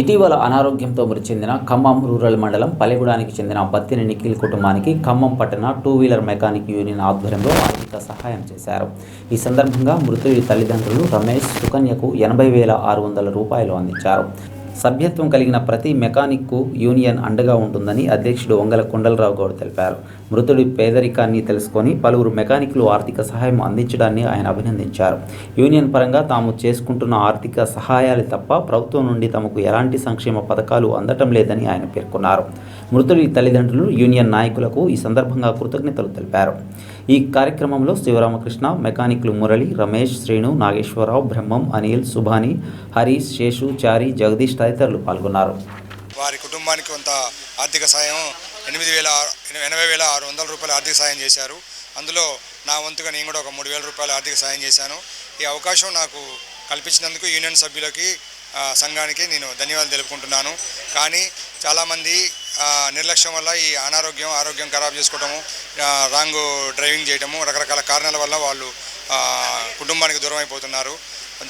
ఇటీవల అనారోగ్యంతో మృతి చెందిన ఖమ్మం రూరల్ మండలం పల్లెగూడానికి చెందిన బత్తిని నిఖిల్ కుటుంబానికి ఖమ్మం పట్టణ టూ వీలర్ మెకానిక్ యూనియన్ ఆధ్వర్యంలో ఆర్థిక సహాయం చేశారు. ఈ సందర్భంగా మృతుడి తల్లిదండ్రులు రమేష్ సుకన్యకు ఎనభై వేల ఆరు వందల రూపాయలు అందించారు. సభ్యత్వం కలిగిన ప్రతి మెకానిక్కు యూనియన్ అండగా ఉంటుందని అధ్యక్షుడు వంగల కొండలరావు గౌడ్ తెలిపారు. మృతుడి పేదరికాన్ని తెలుసుకొని పలువురు మెకానిక్లు ఆర్థిక సహాయం అందించడాన్ని ఆయన అభినందించారు. యూనియన్ పరంగా తాము చేసుకుంటున్న ఆర్థిక సహాయాలు తప్ప ప్రభుత్వం నుండి తమకు ఎలాంటి సంక్షేమ పథకాలు అందటం లేదని ఆయన పేర్కొన్నారు. మృతుడి తల్లిదండ్రులు యూనియన్ నాయకులకు ఈ సందర్భంగా కృతజ్ఞతలు తెలిపారు. ఈ కార్యక్రమంలో శివరామకృష్ణ మెకానిక్లు మురళి రమేష్ శ్రీను నాగేశ్వరరావు బ్రహ్మం అనిల్ సుభాని హరీష్ శేషు చారి జగదీష్ తదితరులు పాల్గొన్నారు. వారి కుటుంబానికి కొంత ఆర్థిక సాయం ఎనిమిది వేల ఎనభై వేల ఆరు వందల రూపాయలు ఆర్థిక సాయం చేశారు. అందులో నా వంతుగా నేను కూడా ఒక మూడు వేల రూపాయలు ఆర్థిక సాయం చేశాను. ఈ అవకాశం నాకు కల్పించినందుకు యూనియన్ సభ్యులకి సంఘానికి నేను ధన్యవాదాలు తెలుపుకుంటున్నాను. కానీ చాలామంది నిర్లక్ష్యం వల్ల ఈ అనారోగ్యం ఆరోగ్యం ఖరాబ్ చేసుకోవటము రాంగ్ డ్రైవింగ్ చేయటము రకరకాల కారణాల వల్ల వాళ్ళు కుటుంబానికి దూరం అయిపోతున్నారు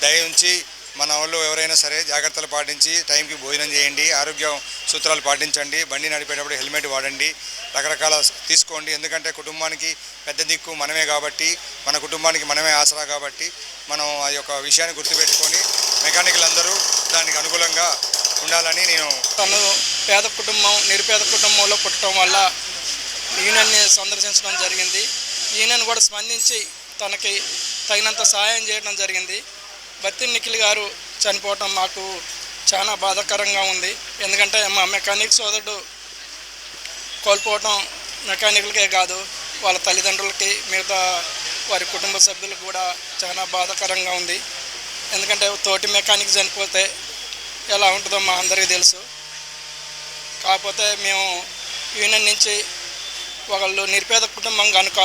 దయ ఉంచి మన వాళ్ళు ఎవరైనా సరే జాగ్రత్తలు పాటించి టైంకి భోజనం చేయండి ఆరోగ్య సూత్రాలు పాటించండి బండి నడిపేటప్పుడు హెల్మెట్ వాడండి రకరకాల తీసుకోండి. ఎందుకంటే కుటుంబానికి పెద్ద దిక్కు మనమే కాబట్టి మన కుటుంబానికి మనమే ఆసరా కాబట్టి మనం ఆ యొక్క విషయాన్ని గుర్తుపెట్టుకొని మెకానికల్ అందరూ దానికి అనుకూలంగా ఉండాలని నేను తను పేద కుటుంబం నిరుపేద కుటుంబంలో పుట్టడం వల్ల ఈయనని సందర్శించడం జరిగింది. ఈయనను కూడా స్పందించి తనకి తగినంత సహాయం చేయడం జరిగింది. బత్తి నిఖిల్ గారు చనిపోవటం మాకు చాలా బాధాకరంగా ఉంది. ఎందుకంటే మా మెకానిక్ సోదరుడు కోల్పోవటం మెకానిక్లకే కాదు వాళ్ళ తల్లిదండ్రులకి మిగతా వారి కుటుంబ సభ్యులకు కూడా చాలా బాధాకరంగా ఉంది. ఎందుకంటే తోటి మెకానిక్ చనిపోతే ఎలా ఉంటుందో మా అందరికీ తెలుసు. కాకపోతే మేము యూనియన్ నుంచి వాళ్ళు నిరుపేద కుటుంబం కనుక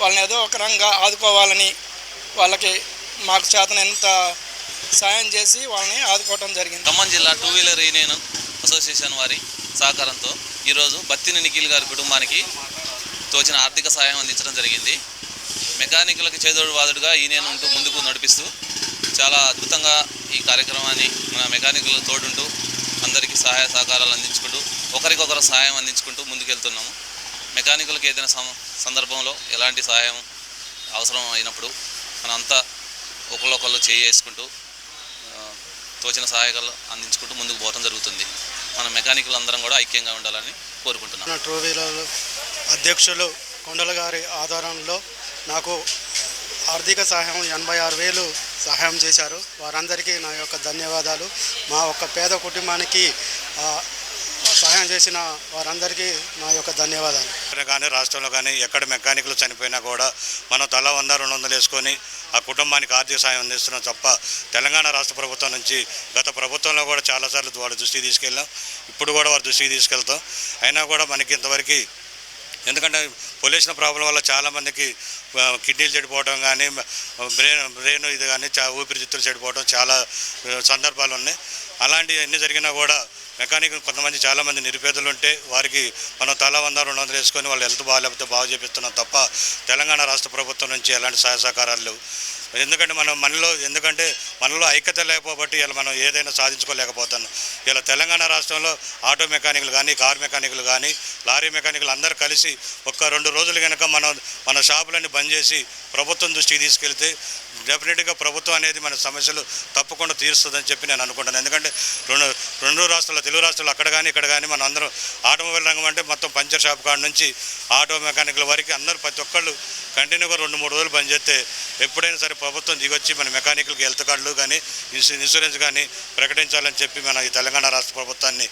వాళ్ళని ఏదో ఒక రంగా ఆదుకోవాలని వాళ్ళకి మాకు చేతనంత సాయం చేసి వాళ్ళని ఆదుకోవటం జరిగింది. ఖమ్మం జిల్లా టూ వీలర్ యూనియన్ అసోసియేషన్ వారి సహకారంతో ఈరోజు బత్తిని నిఖిల్ గారి కుటుంబానికి తోచిన ఆర్థిక సహాయం అందించడం జరిగింది. మెకానికులకు చేదోడు వాదుడుగా యూనియన్ ఉంటూ ముందుకు నడిపిస్తూ చాలా అద్భుతంగా ఈ కార్యక్రమాన్ని మన మెకానికులు తోడుంటూ అందరికీ సహాయ సహకారాలు అందించుకుంటూ ఒకరికొకరు సహాయం అందించుకుంటూ ముందుకెళ్తున్నాము. మెకానికులకు ఏదైనా సందర్భంలో ఎలాంటి సహాయం అవసరం అయినప్పుడు మనంతా ఒకళ్ళొకళ్ళు చేయి వేసుకుంటూ తోచిన సహాయకాలు అందించుకుంటూ ముందుకు పోవడం జరుగుతుంది. మన మెకానికులు అందరం కూడా ఐక్యంగా ఉండాలని కోరుకుంటున్నాను టూ వీలర్ అధ్యక్షులు కొండల గారి ఆధారంలో నాకు ఆర్థిక సహాయం ఎనభై ఆరు వేలు సహాయం చేశారు. వారందరికీ నా యొక్క ధన్యవాదాలు. మా యొక్క పేద కుటుంబానికి సహాయం చేసిన వారందరికీ నా యొక్క ధన్యవాదాలు. కానీ రాష్ట్రంలో కానీ ఎక్కడ మెకానిక్లు చనిపోయినా కూడా మనం తల వంద రెండు వందలు వేసుకొని ఆ కుటుంబానికి ఆర్థిక సాయం అందిస్తున్నాం తప్ప తెలంగాణ రాష్ట్ర ప్రభుత్వం నుంచి గత ప్రభుత్వంలో కూడా చాలాసార్లు వాళ్ళ దృష్టికి తీసుకెళ్ళాం. ఇప్పుడు కూడా వారి దృష్టికి తీసుకెళ్తాం. అయినా కూడా మనకి ఇంతవరకు ఎందుకంటే పొల్యూషన్ ప్రాబ్లం వల్ల చాలామందికి కిడ్నీలు చెడిపోవడం కానీ బ్రెయిన్ బ్రెయిన్ ఇది కానీ చా ఊపిరితిత్తులు చెడిపోవడం చాలా సందర్భాలు ఉన్నాయి. అలాంటివి ఎన్ని జరిగినా కూడా మెకానిక్ కొంతమంది చాలామంది నిరుపేదలు ఉంటే వారికి మనం తలా వంద రెండు వందలు వేసుకొని వాళ్ళు హెల్త్ బాగాలేకపోతే బాగా చేపిస్తున్నాం తప్ప తెలంగాణ రాష్ట్ర ప్రభుత్వం నుంచి ఎలాంటి సహాయ సహకారాలు లేవు. ఎందుకంటే మనం మనలో ఎందుకంటే మనలో ఐక్యత లేకపోబట్టి ఇలా మనం ఏదైనా సాధించుకోలేకపోతున్నాం. ఇలా తెలంగాణ రాష్ట్రంలో ఆటో మెకానిక్లు కానీ కార్ మెకానిక్లు కానీ లారీ మెకానిక్లు అందరూ కలిసి ఒక్క రెండు రోజులు కనుక మనం మన షాపులన్నీ బంద్ చేసి ప్రభుత్వం దృష్టికి తీసుకెళ్తే డెఫినెట్గా ప్రభుత్వం అనేది మన సమస్యలు తప్పకుండా తీరుస్తుందని చెప్పి నేను అనుకుంటాను ఎందుకంటే రెండు రెండు రాష్ట్రాల్లో తెలుగు రాష్ట్రాలు అక్కడ కానీ ఇక్కడ కానీ మనం అందరం ఆటోమొబైల్ రంగం అంటే మొత్తం పంచర్ షాప్ కాడ నుంచి ఆటో మెకానికల్ వరకు అందరూ ప్రతి ఒక్కళ్ళు కంటిన్యూగా రెండు మూడు రోజులు పనిచేస్తే ఎప్పుడైనా సరే ప్రభుత్వం దిగొచ్చి మన మెకానికల్కి హెల్త్ కార్డులు కానీ ఇన్సూరెన్స్ కానీ ప్రకటించాలని చెప్పి మన ఈ తెలంగాణ రాష్ట్ర ప్రభుత్వాన్ని